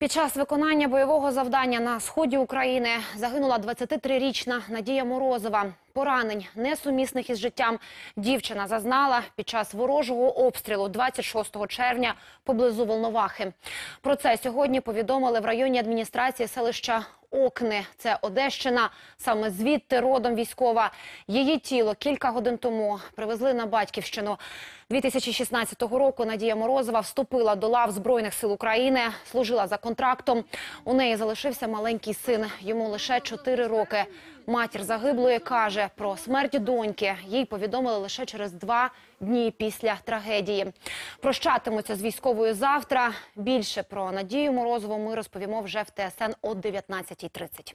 Під час виконання бойового завдання на сході України загинула 23-річна Надія Морозова. Поранень, несумісних із життям, дівчина зазнала під час ворожого обстрілу 26 червня поблизу Волновахи. Про це сьогодні повідомили в районній адміністрації селища Окни. Це Одещина. Саме звідти родом військова. Її тіло кілька годин тому привезли на батьківщину. 2016 року Надія Морозова вступила до лав Збройних сил України, служила за контрактом. У неї залишився маленький син, йому лише 4 роки. Матір загиблої каже, про смерть доньки їй повідомили лише через два дні після трагедії. Прощатимуться з військовою завтра. Більше про Надію Морозову ми розповімо вже в ТСН о 19.30.